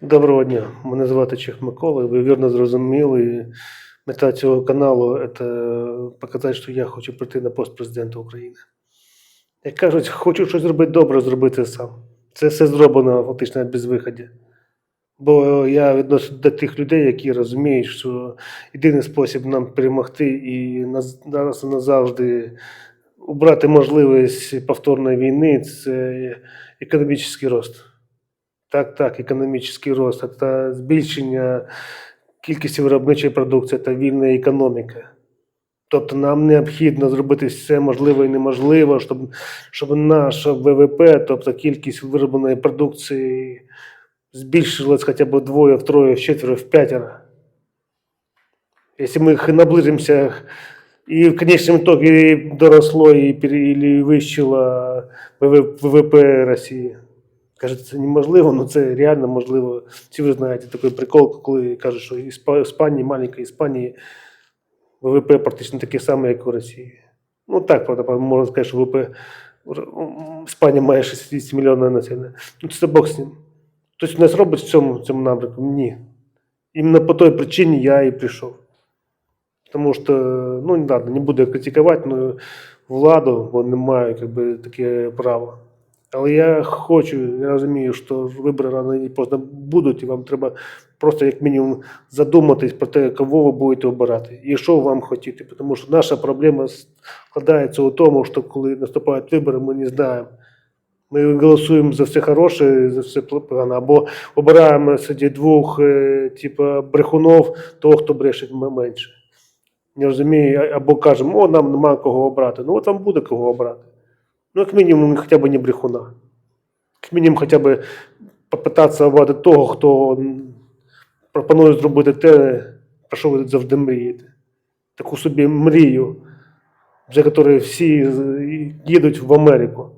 Доброго дня. Мене звати Чех Микола. Ви вірно зрозуміли. Мета цього каналу це показати, що я хочу прийти на пост президента України. Як кажуть, хочу щось зробити добре, зробити сам. Це все зроблено фактично без виходу. Бо я відношусь до тих людей, які розуміють, що єдиний спосіб нам перемогти і зараз назавжди убрати можливість повторної війни це економічний рост. Так, так, економічний рост, це збільшення кількості виробничої продукції та вільна економіка. Тобто нам необхідно зробити все можливе і неможливе, щоб, щоб наше ВВП, тобто кількість виробленої продукції, збільшилась хоча б вдвоє, втроє, вчетверо, в п'ятеро. Якщо ми наблизимося і в конечном итоге доросло і пере- вищило ВВП Росії. Кажуть, це неможливо, але це реально можливо. Всі ви знаєте такий прикол, коли кажуть, що Ісп- Іспанії, маленька Іспанії, ВВП практично таке саме, як у Росії. Ну так, правда, можна сказати, що ВВП Іспанія має 60 мільйонів населення. Ну це Бог з ним. Хтось у нас робить в цьому, цьому напрямку? Ні. Іменно по той причині я і прийшов. Тому що, ну, не надо, не буду критикувати, але владу мають як би, таке право. Але я хочу, я розумію, що вибори рано чи поздно будуть, і вам треба просто як мінімум задуматись про те, кого ви будете обирати і що вам хотіти. Тому що наша проблема складається у тому, що коли наступають вибори, ми не знаємо. Ми голосуємо за все хороше, за все погане, або обираємо серед двох, типу, брехунов, того, хто брешить менше. Не розумію, або кажемо, о, нам немає кого обрати. Ну, от вам буде кого обрати. Ну, як мінімум, хоча б не брехуна. Як мінімум, хоча б попитатися обрати того, хто пропонує зробити те, про що ви завжди мрієте. Таку собі мрію, за якою всі їдуть в Америку.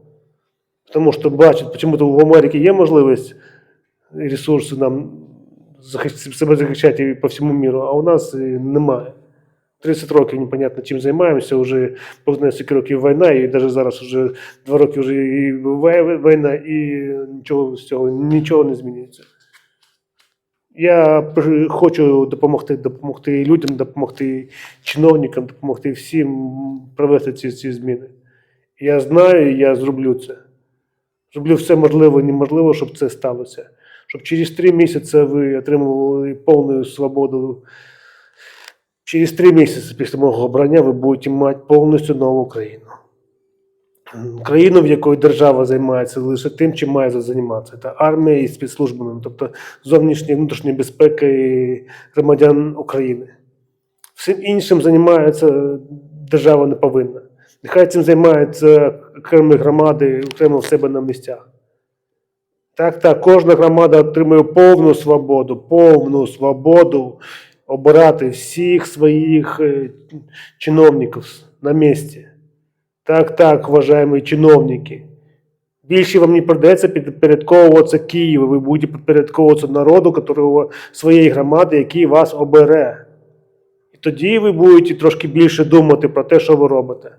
Тому що бачать, чому-то в Америці є можливість ресурси нам захищ- себе захищати по всьому міру, а у нас е, немає. 30 років непонятно чим займаємося, вже скільки років війна, і навіть зараз вже два роки вже і війна, і нічого з цього нічого не змінюється. Я хочу допомогти, допомогти людям, допомогти чиновникам, допомогти всім провести ці, ці зміни. Я знаю, я зроблю це. Зроблю все можливе і неможливе, щоб це сталося. Щоб через три місяці ви отримували повну свободу. Через три місяці після мого обрання ви будете мати повністю нову країну. Країну, в якої держава займається лише тим, чим має займатися. Це армія і спецслужбами, тобто зовнішня і внутрішня безпека громадян України. Всім іншим займається держава не повинна. Нехай цим займаються окремі громади окремо в себе на місцях. Так, так, кожна громада отримує повну свободу, повну свободу обирати всіх своїх е, чиновників на місці. Так, так, уважаємо чиновники. Більше вам не придеться підпорядковуватися Києву, ви будете підпорядковуватися народу, которого, своєї громади, який вас обере. І тоді ви будете трошки більше думати про те, що ви робите.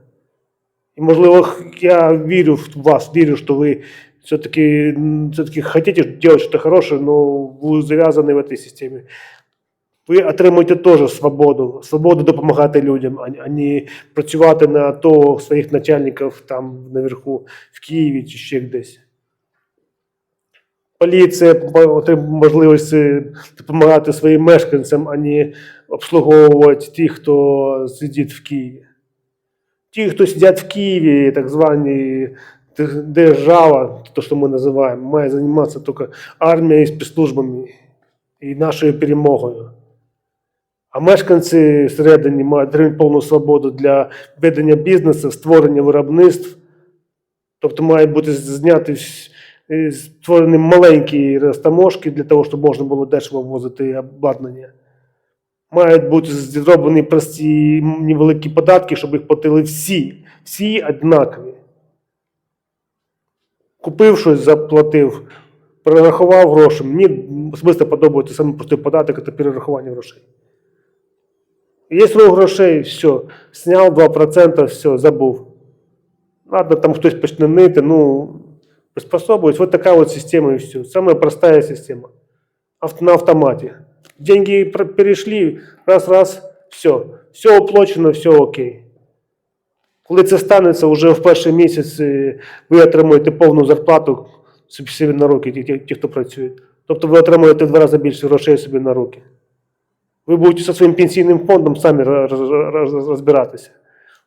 І, можливо, х- я вірю в вас, вірю, що ви все-таки, м, все-таки хотите делать что-то хорошее, но вы завязаны в этой системе. Ви отримуєте теж свободу, свободу допомагати людям, а, не працювати на того своїх начальників там наверху в Києві чи ще десь. Поліція отримує можливість допомагати своїм мешканцям, а не обслуговувати тих, хто сидить в Києві. Ті, хто сидять в Києві, так звані держава, то, що ми називаємо, має займатися тільки армією і спецслужбами і нашою перемогою. А мешканці всередині мають повну свободу для ведення бізнесу, створення виробництв. Тобто мають бути зняті е, створені маленькі розтаможки для того, щоб можна було дешево ввозити обладнання. Мають бути зроблені прості невеликі податки, щоб їх платили всі. Всі однакові. Купив щось, заплатив, перерахував гроші. Мені особисто подобається саме простий податок це перерахування грошей. Є грошей, все, сняв 2%, все, забув. Ладно, там хтось почне нити, ну, приспособуюсь. Вот така от система і все. Самая простая система. Авт- на автомате. Деньги про- перешли, раз-раз, все. Все оплачено, все окей. Коли це станеться, вже в перший місяць е, ви отримуєте повну зарплату собі на руки, ті, ті, ті, хто працює. Тобто ви отримуєте в два рази більше грошей собі на руки. Ви будете зі своїм пенсійним фондом самі роз- роз- роз- розбиратися.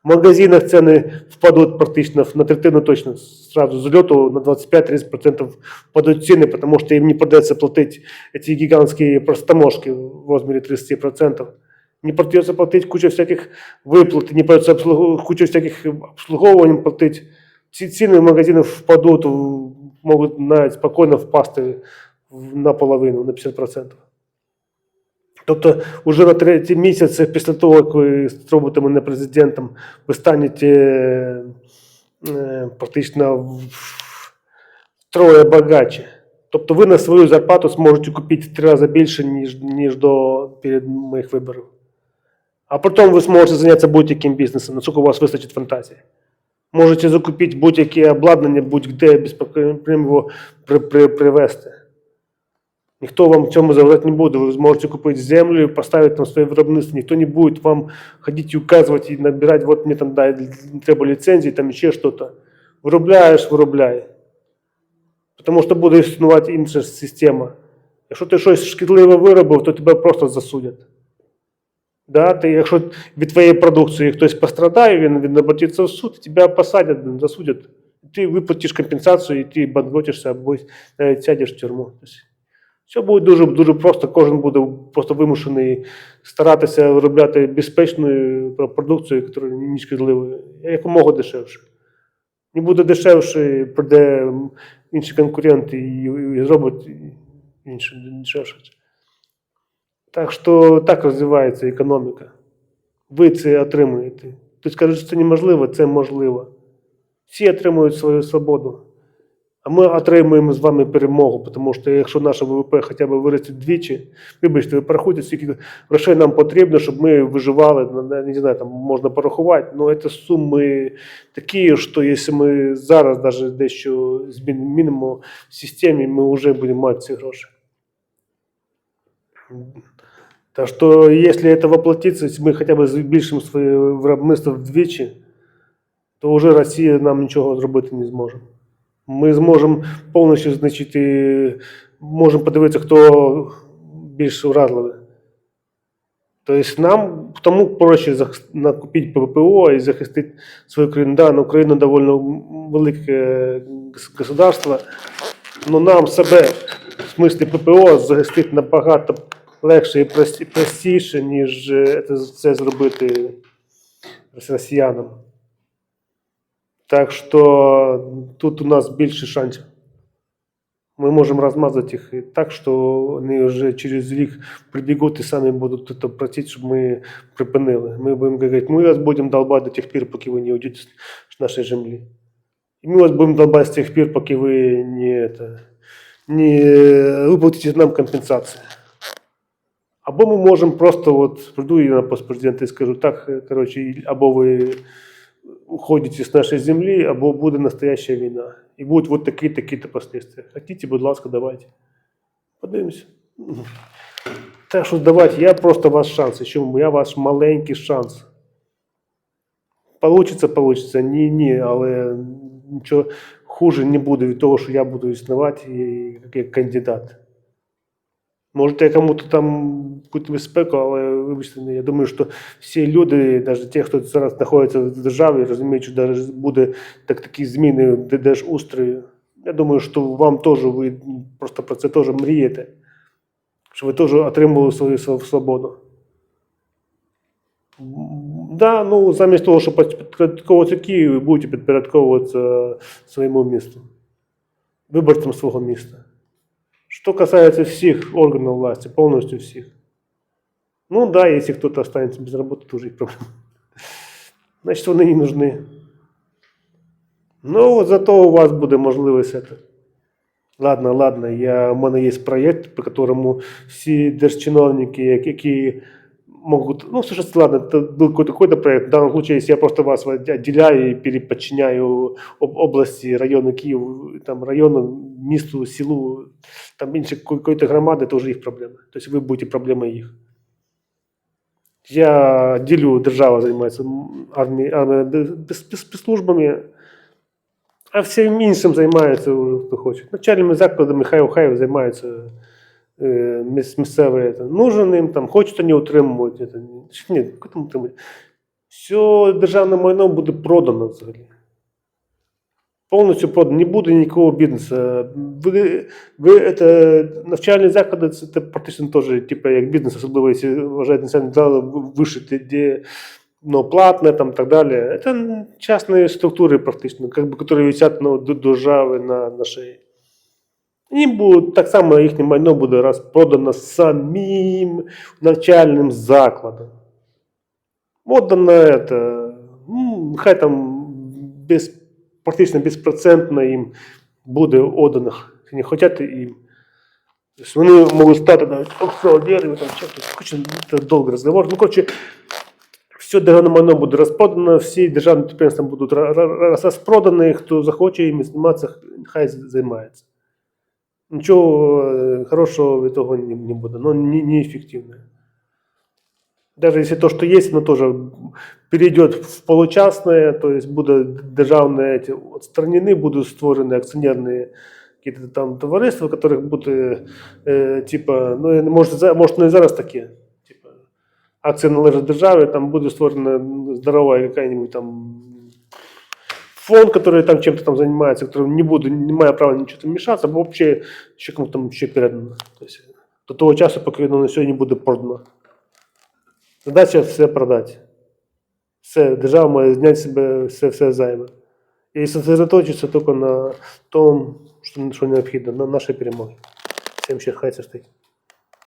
В магазинах ціни впадуть практично на третину точно сразу з льоту на 25-30% впадуть ціни, тому що їм не придется платити ці гігантські простаможки в розмірі 30%. Не придется платить кучу всяких виплат, не придется обслугу- кучу всяких обслуговувань платить. Ці ціни в магазинах впадуть, можуть навіть спокійно впасти наполовину, на 50%. Тобто, уже на третій місяць після того, як ви зробите мене президентом, ви станете е, практично втроє багатше. Тобто ви на свою зарплату зможете купити в три рази більше, ніж, ніж до перед моїх виборів. А потім ви зможете зайнятися будь-яким бізнесом, наскільки у вас вистачить фантазії. Можете закупити будь-яке обладнання, будь-де без проблем його при, при, привезти. Ніхто вам в цьому заважати не буде. Ви зможете купити землю, поставити там своє виробництво. Ніхто не буде вам ходити і указувати і набирати, от мені там дай, треба ліцензії, там ще щось. Виробляєш, виробляй. Тому що буде існувати інша система. Якщо ти щось шкідливе виробив, то тебе просто засудять. Да, ти, якщо від твоєї продукції хтось пострадає, він, він обратиться в суд, тебе посадять, блін, засудять. Ти виплатиш компенсацію, і ти банкротишся або навіть сядеш в тюрму. Все буде дуже, дуже просто, кожен буде просто вимушений старатися виробляти безпечну продукцію, яка не шкідлива, якомога дешевше. Не буде дешевше, прийде інші конкуренти і, і зробить інше дешевше. Так що так розвивається економіка. Ви це отримуєте. Ти скажеш, що це неможливо, це можливо. Всі отримують свою свободу. А ми отримуємо з вами перемогу, тому що якщо наше ВВП хоча б виросте вдвічі, вибачте, ви порахуйте, скільки грошей нам потрібно, щоб ми виживали, ну, не знаю, там можна порахувати, але це суми такі, що якщо ми зараз навіть дещо змінимо в системі, ми вже будемо мати ці гроші. Так що, якщо це воплотиться, ми хоча б збільшимо своє виробництво вдвічі, то вже Росія нам нічого зробити не зможе. Ми зможемо повністю значить, і можемо подивитися, хто більш вразливий. Тобто нам тому проще накупити ППО і захистити свою країну. Да, Україна доволі велике гос- государство, але нам себе в смислі ППО захистити набагато легше і простіше, ніж е, це зробити росіянам. Так що тут у нас більше шансів. Ми можемо розмазати їх і так, що вони вже через рік прибігуть і самі будуть тут просити, щоб ми припинили. Ми будемо говорити, ми вас будемо долбати до тих пір, поки ви не уйдете з нашої землі. І ми вас будемо долбати з тих пір, поки ви не, это, не виплатите нам компенсацію. Або ми можемо просто, от прийду я на пост президента і скажу, так, е, коротше, і- або ви уходите з нашої землі, або буде настояща війна. І будуть вот такі такі-то последствия. Хотите, будь ласка, давайте. Подивимося. Так що давайте, я просто ваш шанс. Чому? Я ваш маленький шанс. Получиться, получиться. Ні, ні, але нічого хуже не буде від того, що я буду існувати і- як кандидат. Можете кому-то там якусь безпеку, але вибачте, я думаю, що всі люди, навіть ті, хто зараз знаходиться в державі, розуміють, що навіть буде так, такі зміни в держустрою. Я думаю, що вам теж ви просто про це теж мрієте, що ви теж отримали свою свободу. Да, ну замість того, щоб підпорядковуватися Києву, будете підпорядковуватися своєму місту, виборцям свого міста. Что касается всех органов власти, полностью всех. Ну да, если кто-то останется без работы, тоже их проблема. Значит, вони не нужны. Ну, от зато у вас буде можливість это. Ладно, ладно, я, у мене є проєкт, по якому всі держчиновники, які могут, ну, слушайте, ладно, это был какой-то, какой-то проект, в данном случае, если я просто вас вот отделяю и переподчиняю об- области, районы Киеву, там, району, місту, селу, там меньше какой-то громады, это уже их проблема. То есть вы будете проблемой их. Я ділю, держава займається армією, армією спецслужбами, а всім іншим займається вже хто хоче. Навчальними закладами хай хай займаються е, міс- місцеві. Це. Нужен їм, там, хочуть вони утримувати. Це. Ні, там утримувати? Все державне майно буде продано взагалі. Повністю продано, не буде ніякого бізнесу. Ви, ви це, навчальні заклади це, це практично теж, типу, як бізнес, особливо, якщо вважаєте навчальні заклади вище, де ну, платне там так далі. Це частні структури практично, які висять ну, до держави на, на шиї. І будуть, так само їхнє майно буде розпродано самим навчальним закладом. Отдано это, ну, хай там без, практично безпроцентно їм буде отдано, не хочуть їм. Тобто вони можуть стати навіть аукціонерами, там, чи хтось це довгий розговор. Ну, коротше, все державне майно буде розпродано, всі державні підприємства будуть розпродані, хто захоче їм займатися, хай займається. Нічого е, хорошого від того не, не буде, ну не, неефективно. Даже если то, что есть, оно тоже перейдет в получастное, то есть будут державные эти отстранены, будут створены акционерные какие-то там товариства, в которых буде е, типа, ну, я не- може, за- може, не зараз таке. Типа, акції належать державі, там буде створена здорова якась там фонд, который там чем-то там занимается, который не буду, не має права нічого там мішатися, або взагалі ще кому там ще передано. Тобто, до того часу, поки воно все не буде продано. Задача все продати. Все, держава має зняти себе все, все зайве. І сосредоточитися тільки на тому, що, що необхідно, на нашій перемогі. Всім ще хай це стоїть.